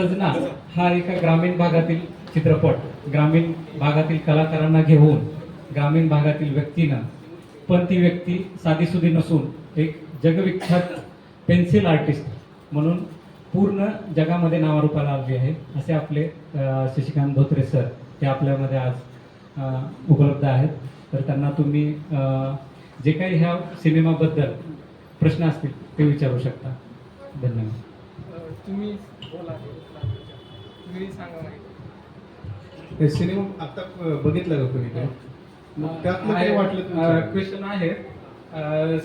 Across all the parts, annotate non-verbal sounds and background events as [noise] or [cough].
सजना हा एका ग्रामीण भागातील चित्रपट ग्रामीण भागातील कलाकारांना घेऊन ग्रामीण भागातील व्यक्तीनं. पण ती व्यक्ती साधीसुधी नसून एक जगविख्यात पेन्सिल आर्टिस्ट म्हणून पूर्ण जगामध्ये नावारूपाला आली आहे असे आपले शशिकांत धोत्रे सर हे आपल्यामध्ये आज उपलब्ध आहेत. तर त्यांना तुम्ही जे काही ह्या सिनेमाबद्दल प्रश्न असतील ते विचारू शकता. धन्यवाद. तुम्ही बोला. तुम्ही सांगा माहिती हे सिनेमा आता बघितला का कोणी काय वाटलं? क्वेश्चन आहे.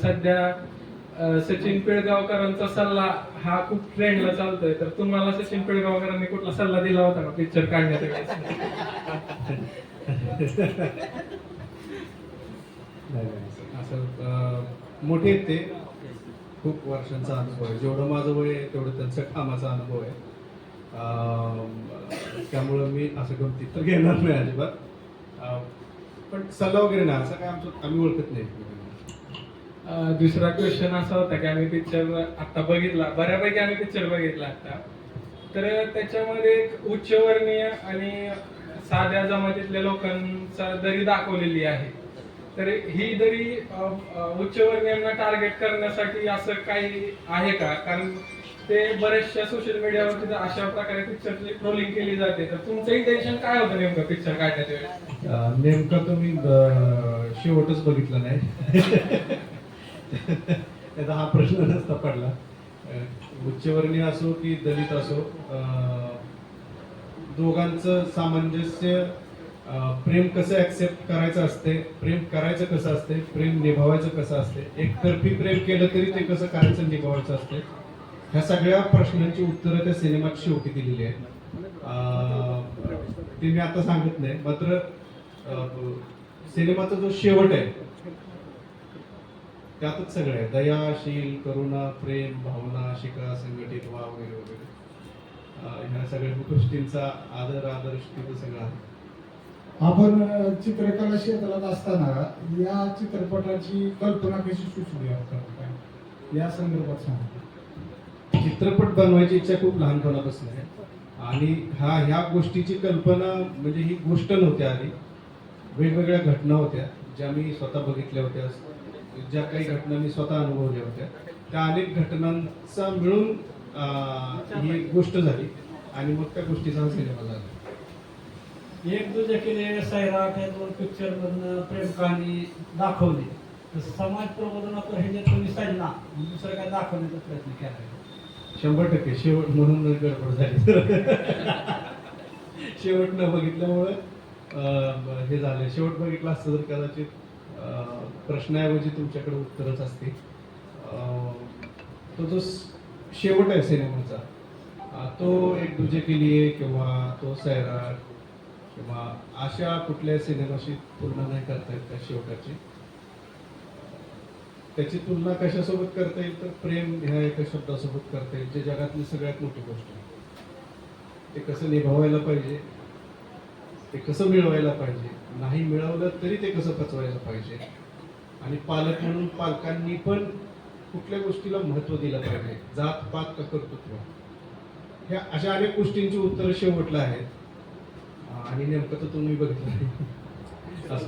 सध्या सचिन पिळगावकरांचा सल्ला हा खूप ट्रेंडला चालतोय. तर तुम्हाला सचिन पिळगावकरांनी कुठला सल्ला दिला होता का? पिक्चर काढण्याचा? [laughs] नाही, नाही, असं मोठे ते. खूप वर्षांचा अनुभव आहे. जेवढं माझं वय आहे तेवढं त्यांचा कामाचा अनुभव आहे. त्यामुळं मी असं गमतीत तर घेणार नाही अजिबात. पण सल्ला वगैरे नाही. असं काय आमचं आम्ही ओळखत नाही. दुसरा क्वेश्चन असा होता की आम्ही पिक्चर आता बघितला. बऱ्यापैकी आम्ही पिक्चर बघितला आता. तर त्याच्यामध्ये एक उच्चवर्णीय आणि साध्या जमातीतल्या लोकांचा दरी दाखवलेली आहे. तर ही जरी उच्चवर्णीयांना टार्गेट करण्यासाठी असं काही आहे का? कारण ते बऱ्याचशा सोशल मीडियावरती अशा प्रकारे पिक्चरची ट्रोलिंग केली जाते. तर तुमचं इंटेन्शन काय होतं नेमकं पिक्चर काढण्याच्या वेळेस? नेमकं तुम्ही शेवटच बघितलं नाही. त्याचा हा प्रश्न नसता पडला. उच्चवर्णीय असो की दलित असो दोघांचं सामंजस्य प्रेम कसं ऍक्सेप्ट करायचं असते? प्रेम करायचं कसं असते? प्रेम निभावायचं कसं असते? एकतर्फी प्रेम केलं तरी ते कसं करायचं निभावायचं असते? ह्या सगळ्या प्रश्नांची उत्तरं त्या सिनेमात शेवटी दिलेली आहेत. ते मी आता सांगत नाही. मात्र सिनेमाचा जो शेवट आहे त्यातच सगळं आहे. दयाशील करुणा प्रेम भावना शिका संघटित वा वगैरे वगैरे. ह्या सगळ्या गोष्टींचा आदर आदर्श तिथं सगळं आहे. आपण चित्रकला क्षेत्रात असताना या चित्रपटाची कल्पना कशी सुचली आपल्याला? या संदर्भात सांगा. चित्रपट बनवायची इच्छा खूप लहानपणापासून आहे. आणि हा ह्या गोष्टीची कल्पना म्हणजे ही गोष्ट नव्हत्या आधी. वेगवेगळ्या घटना होत्या ज्या मी स्वतः बघितल्या होत्या ज्या काही घटना मी स्वतः अनुभवल्या होत्या. त्या अनेक घटनांचा मिळून ही एक गोष्ट झाली. आणि मग त्या गोष्टीचा सिनेमा झाला. एक दुजे केले सैराट या दोन पिक्चर मधनं प्रेम कहाणी दाखवली तर समाज प्रबोधनातून हे जे तुम्ही सजना दुसरं काय दाखवण्याचा प्रयत्न केला शंभर टक्के. शेवट म्हणून गडबड झाली शेवट न बघितल्यामुळे हे झालं शेवट बघितलं असतं तर कदाचित प्रश्नाऐवजी तुमच्याकडे उत्तरच असते तो जो शेवट आहे सिनेमाचा. तो एक दुजे के लिए किंवा तो सैराट किंवा अशा कुठल्या सिनेमाशी तुलना नाही करता येत त्या शेवटाची? त्याची तुलना कशासोबत करता येईल तर प्रेम ह्या एका शब्दासोबत करता येईल जे जगातली सगळ्यात मोठी गोष्ट आहे. ते कसं निभावायला पाहिजे ते कसं मिळवायला पाहिजे नाही मिळवलं तरी ते कसं पचवायला पाहिजे? आणि पालक म्हणून पालकांनी पण कुठल्या गोष्टीला महत्त्व दिलं पाहिजे जात पात कर्तृत्व? ह्या अशा अनेक गोष्टींची उत्तरं शेवटला आहेत. आणि नेमकं तर तुम्ही बघितलं असं